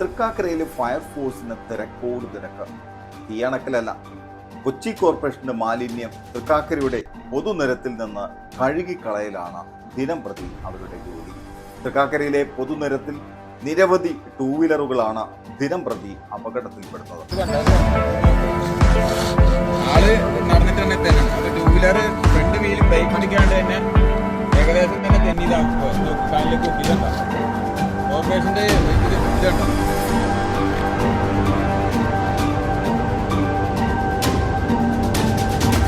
തൃക്കാക്കരയിലെ ഫയർഫോഴ്സിന് തിരക്കോട് തിരക്ക്. തീയണക്കലല്ല കൊച്ചി കോർപ്പറേഷന്റെ മാലിന്യം തൃക്കാക്കരയുടെ പൊതുനിരത്തിൽ നിന്ന് കഴുകിക്കളയലാണ് ദിനം പ്രതി അവരുടെ ജോലി. തൃക്കാക്കരയിലെ പൊതുനിരത്തിൽ നിരവധി ടൂ വീലറുകളാണ് ദിനം പ്രതി അപകടത്തിൽപ്പെടുന്നത്. ആൾ നടന്നിട്ട് തന്നെ. തന്നെ ടൂ വീലർ ഫ്രണ്ട് തന്നെ ഇതുണ്ടോ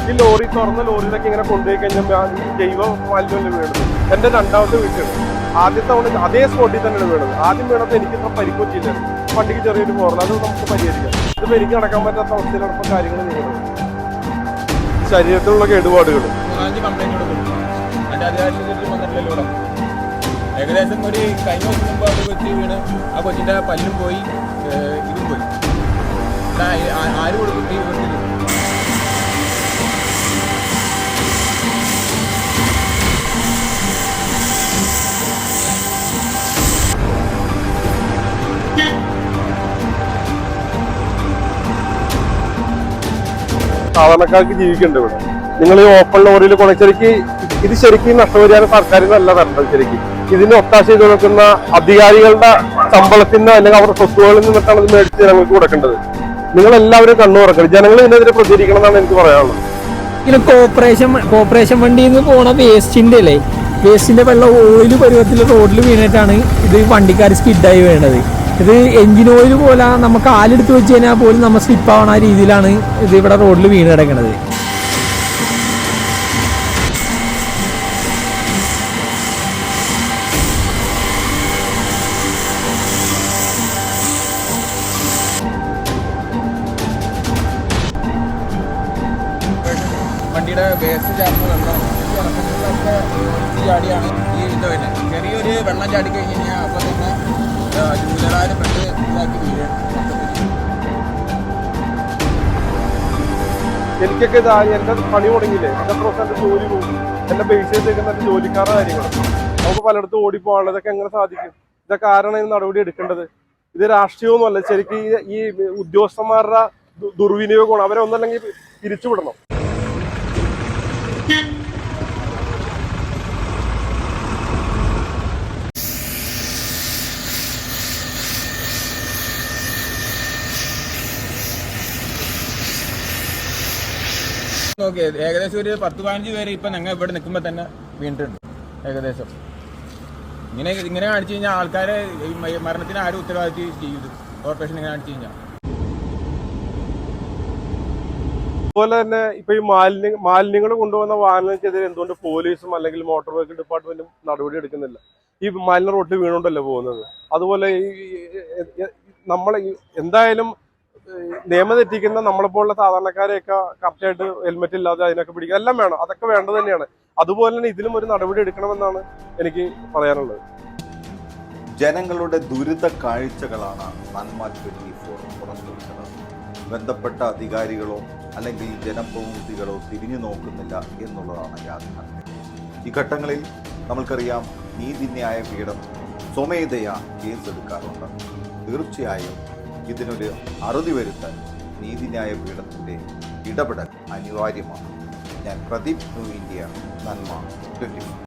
ഈ ലോറി തുറന്ന ലോറിയിലൊക്കെ ഇങ്ങനെ കൊണ്ടുപോയി കഴിഞ്ഞാൽ ഈ ജൈവ മാലിന്യമല്ലേ വീണത് എന്റെ രണ്ടാമത്തെ വീട്ടിൽ ആദ്യത്തെ തവണ അതേ സ്പോട്ടിൽ തന്നെയാണ് വീണത്. ആദ്യം വീണത് എനിക്ക് ഇത്ര പരിക്കൊച്ചില്ല വണ്ടിക്ക് ചെറിയൊരു പോറണം അത് നമുക്ക് പരിഹരിക്കാം. ഇതിപ്പോ എനിക്ക് നടക്കാൻ പറ്റാത്ത അവസ്ഥയിലാണ് ഇപ്പൊ കാര്യങ്ങൾ നീങ്ങുന്നത്. ശരീരത്തിലുള്ള കേടുപാടുകൾ ഏകദേശം ഒരു കഴിഞ്ഞ ദിവസം മുമ്പ് കൊച്ചി വീണ് ആ കൊച്ചിന്റെ പല്ലും പോയി ഇതും പോയി. ആര് കൊടുക്കും? സാധാരണക്കാർക്ക് ജീവിക്കേണ്ട ഇവിടെ. നിങ്ങൾ ഈ ഓപ്പൺ ലോറിയിൽ കൊണ്ട് ശരിക്ക് ഇത് ശരിക്കും നഷ്ടപരിഹാരം സർക്കാരിൽ നല്ല തരേണ്ടത് ശരിക്കും. ഇതിന് ഒത്താശ ചെയ്ത് കൊടുക്കുന്ന അധികാരികളുടെ ശമ്പളത്തിൽ നിന്ന് അല്ലെങ്കിൽ അവരുടെ സ്വത്തുകളിൽ നിന്നിട്ടാണ് ഇത് മേടിച്ച് ജനങ്ങൾക്ക് കൊടുക്കേണ്ടത്. നിങ്ങൾ എല്ലാവരും കണ്ണു തുറക്കണം. ജനങ്ങൾ ഇതിനെതിരെ പ്രതികരിക്കണം എന്നാണ് എനിക്ക് പറയാനുള്ളത്. കോർപ്പറേഷൻ കോർപ്പറേഷൻ വണ്ടിയിൽ നിന്ന് പോണ വേസ്റ്റിന്റെ അല്ലേ? വേസ്റ്റിന്റെ വെള്ളം ഓയിൽ പരുവത്തിൽ റോഡിൽ വീണിട്ടാണ് ഇത് വണ്ടിക്കാർ സ്കിഡായി വീണത്. ഇത് എഞ്ചിൻ ഓയിൽ പോലെ നമുക്ക് കാലെടുത്ത് വെച്ച് കഴിഞ്ഞാൽ പോലും നമ്മൾ സ്ലിപ്പ് ആവണ രീതിയിലാണ് ഇത് ഇവിടെ റോഡിൽ വീണ് കിടക്കുന്നത് വണ്ടിയുടെ ബേസ് ചാടുന്ന വെള്ളം ഈ ഇറക്കങ്ങളിലൊക്കെ ഒലിച്ച് ചാടിയാണ് ഈ ഇത് വരുന്നത് ചെറിയൊരു വെള്ളം ചാടി കഴിഞ്ഞ് കഴിഞ്ഞാൽ അപ്പം തന്നെ ജൂലറാര് പെട്ട് ഇതാക്കി വീഴും എനിക്കൊക്കെ ഇതാ എന്റെ പണി മുടങ്ങിയില്ലേ? എന്റെ എന്റെ ജോലി പോകും എന്റെ ബേസ് ചെയ്തേക്കുന്ന എന്റെ ജോലിക്കാരുടെ കാര്യങ്ങളും. നമുക്ക് പലയിടത്തും ഓടിപ്പോകാനുള്ള ഇതൊക്കെ എങ്ങനെ സാധിക്കും? ഇതൊക്കെ ആരാണ് ഇതിന് നടപടി എടുക്കേണ്ടത്? ഇത് രാഷ്ട്രീയമൊന്നുമല്ല. ശരിക്കും ഈ ഉദ്യോഗസ്ഥന്മാരുടെ ദുർവിനിയോഗമാണ്. അവരെ ഒന്നല്ലെങ്കിൽ പിരിച്ചുവിടണം. നോക്കി ഏകദേശം ഒരു പത്ത് പതിനഞ്ച് പേര് ഇപ്പം ഞങ്ങൾ ഇവിടെ നിൽക്കുമ്പോൾ തന്നെ വീണിട്ടുണ്ട്. ഏകദേശം. ഇങ്ങനെ ഇങ്ങനെ കാണിച്ചു കഴിഞ്ഞാൽ ആൾക്കാരെ മരണത്തിന് ആരും ഉത്തരവാദിത്വം ചെയ്യും കോർപ്പറേഷൻ ഇങ്ങനെ കാണിച്ചു കഴിഞ്ഞാൽ. അതുപോലെ തന്നെ ഇപ്പൊ ഈ മാലിന്യ മാലിന്യങ്ങൾ കൊണ്ടുവന്ന വാഹനങ്ങൾക്കെതിരെ എന്തുകൊണ്ട് പോലീസും അല്ലെങ്കിൽ മോട്ടോർ വെഹിക്കിൾ ഡിപ്പാർട്ട്മെന്റും നടപടി എടുക്കുന്നില്ല? ഈ മാലിന്യ റോട്ടിൽ വീണുകൊണ്ടല്ലേ പോകുന്നത്? അതുപോലെ ഈ നമ്മളെ എന്തായാലും നിയമം തെറ്റിക്കുന്ന നമ്മളെപ്പോലുള്ള സാധാരണക്കാരെയൊക്കെ കറക്റ്റായിട്ട് ഹെൽമെറ്റ് ഇല്ലാതെ അതിനൊക്കെ പിടിക്കുക എല്ലാം വേണം. അതൊക്കെ വേണ്ടത് തന്നെയാണ്. അതുപോലെ തന്നെ ഇതിലും ഒരു നടപടി എടുക്കണമെന്നാണ് എനിക്ക് പറയാനുള്ളത്. ജനങ്ങളുടെ ദുരിത കാഴ്ചകളാണ് നന്മ ട്വന്റി ഫോർ പുറത്തുവിട്ടത്. ബന്ധപ്പെട്ട അധികാരികളോ അല്ലെങ്കിൽ ജനപ്രതിനിധികളോ തിരിഞ്ഞു നോക്കുന്നില്ല എന്നുള്ളതാണ് യാഥാർത്ഥ്യം. ഈ ഘട്ടങ്ങളിൽ നമ്മൾക്കറിയാം നീതിന്യായ പീഠം സ്വമേധയാ കേസെടുക്കാറുണ്ട്. തീർച്ചയായും ഇതിനൊരു അറുതി വരുത്താൻ നീതിന്യായ പീഠത്തിന്റെ ഇടപെടൽ അനിവാര്യമാണ്. ഞാൻ പ്രദീപ് ന്യൂ ഇന്ത്യ നന്മ. ട്വന്റി